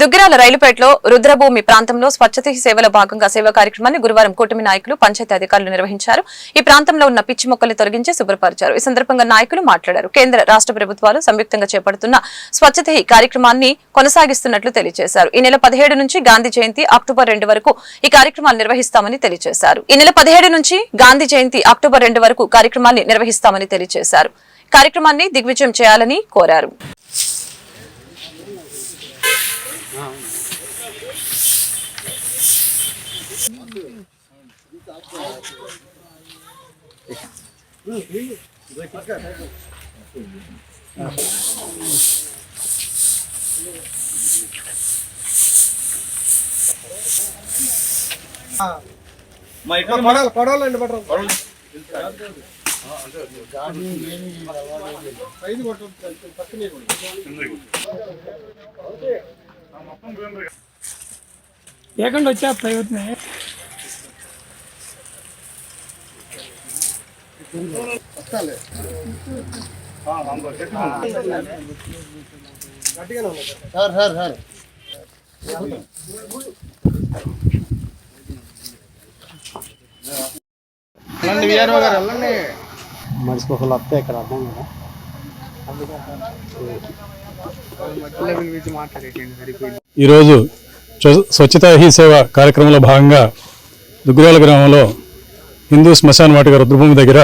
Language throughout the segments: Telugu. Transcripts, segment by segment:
దుగ్గిరాల రైలుపేటలో రుద్రభూమి ప్రాంతంలో స్వచ్ఛత సేవలో భాగంగా సేవా కార్యక్రమాన్ని గురువారం కూటమి నాయకులు పంచాయతీ అధికారులు నిర్వహించారు. ఈ ప్రాంతంలో ఉన్న పిచ్చి మొక్కలు తొలగించి శుభ్రపరిచారు. ఈ సందర్భంగా నాయకులు మాట్లాడారు. కేంద్ర రాష్ట్ర ప్రభుత్వాలు సంయుక్తంగా చేపడుతున్న స్వచ్ఛత కార్యక్రమాన్ని కొనసాగిస్తున్నట్లు తెలియజేశారు. ఈ నెల పదిహేడు నుంచి గాంధీ జయంతి అక్టోబర్ రెండు వరకు ఈ కార్యక్రమాలు నిర్వహిస్తామని తెలియజేశారు. ఈ నెల పదిహేడు నుంచి గాంధీ జయంతి అక్టోబర్ రెండు వరకు కార్యక్రమాన్ని నిర్వహిస్తామని తెలియజేశారు. కార్యక్రమాన్ని దిగ్విజయం చేయాలని కోరారు. మా ఇక్కడ పడాలి పడవాలండి పడవాలి ఐదు కొట్టు పక్కనే ఏకంగా వచ్చా ప్రయత్నం సార్ సార్ సార్ మనిషికి ఒకళ్ళు వస్తే ఇక్కడ అర్థం కదా ఈరోజు స్వచ్ఛతా హీ సేవ కార్యక్రమంలో భాగంగా దుగ్గురాల గ్రామంలో హిందూ శ్మశాన వాటిక రుద్రభూమి దగ్గర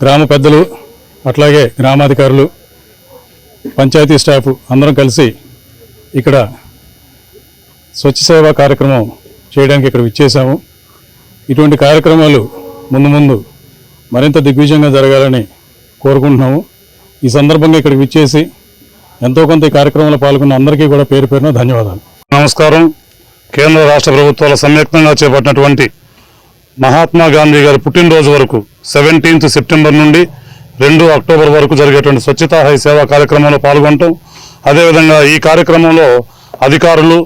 గ్రామ పెద్దలు అట్లాగే గ్రామాధికారులు పంచాయతీ స్టాఫ్ అందరం కలిసి ఇక్కడ స్వచ్ఛ సేవా కార్యక్రమం చేయడానికి ఇక్కడ విచ్చేసాము ఇటువంటి కార్యక్రమాలు ముందు ముందు మరింత దిగ్విజయంగా జరగాలని కోరుకుంటున్నాము. ఈ సందర్భంగా ఇక్కడికి విచ్చేసి ఎంతో కొంత ఈ కార్యక్రమంలో పాల్గొన్న అందరికీ కూడా పేరు పేరున ధన్యవాదాలు. నమస్కారం. కేంద్ర రాష్ట్ర ప్రభుత్వాల సంయుక్తంగా చేపట్టినటువంటి మహాత్మా గాంధీ గారి పుట్టినరోజు వరకు సెవెంటీన్త్ సెప్టెంబర్ నుండి రెండు అక్టోబర్ వరకు జరిగేటువంటి స్వచ్ఛతా హై సేవా కార్యక్రమంలో పాల్గొనటం అదేవిధంగా ఈ కార్యక్రమంలో అధికారులు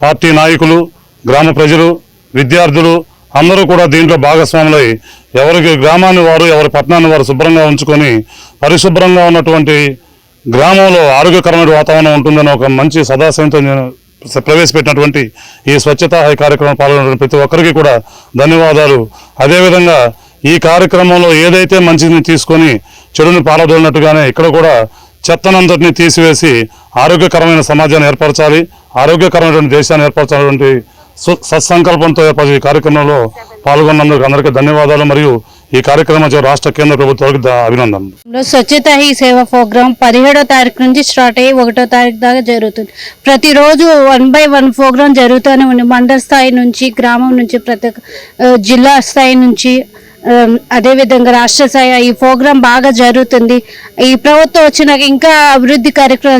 పార్టీ నాయకులు గ్రామ ప్రజలు విద్యార్థులు అందరూ కూడా దీంట్లో భాగస్వాములై ఎవరికి గ్రామాన్ని వారు ఎవరి పట్టణాన్ని వారు శుభ్రంగా ఉంచుకొని పరిశుభ్రంగా ఉన్నటువంటి గ్రామంలో ఆరోగ్యకరమైన వాతావరణం ఉంటుందని ఒక మంచి సదాశయంతో నేను ప్రవేశపెట్టినటువంటి ఈ స్వచ్ఛతా హై కార్యక్రమం పాల్గొన్న ప్రతి ఒక్కరికి కూడా ధన్యవాదాలు. అదేవిధంగా ఈ కార్యక్రమంలో ఏదైతే మంచిని తీసుకొని చెడుని పాలదోలినట్టుగానే ఇక్కడ కూడా చెత్తనంతటిని తీసివేసి ఆరోగ్యకరమైన సమాజాన్ని ఏర్పరచాలి ఆరోగ్యకరమైనటువంటి దేశాన్ని ఏర్పరచాలటువంటి సత్సంకల్పంతో ఏర్పరిచే కార్యక్రమంలో పాల్గొన్నందుకు అందరికీ ధన్యవాదాలు. మరియు ఈ కార్యక్రమం రాష్ట్ర కేంద్ర ప్రభుత్వాలకు అభినందనలు. స్వచ్ఛత హీ సేవ ప్రోగ్రామ్ పదిహేడో తారీఖు నుంచి స్టార్ట్ అయ్యి ఒకటో తారీఖు దాకా జరుగుతుంది. ప్రతిరోజు వన్ బై వన్ ప్రోగ్రామ్ జరుగుతూనే ఉంది. మండల స్థాయి నుంచి గ్రామం నుంచి ప్రతి జిల్లా స్థాయి నుంచి అదేవిధంగా రాష్ట్ర స్థాయి. ఈ ప్రోగ్రాం బాగా జరుగుతుంది. ఈ ప్రభుత్వం వచ్చినాక ఇంకా అభివృద్ధి కార్యక్రమాలు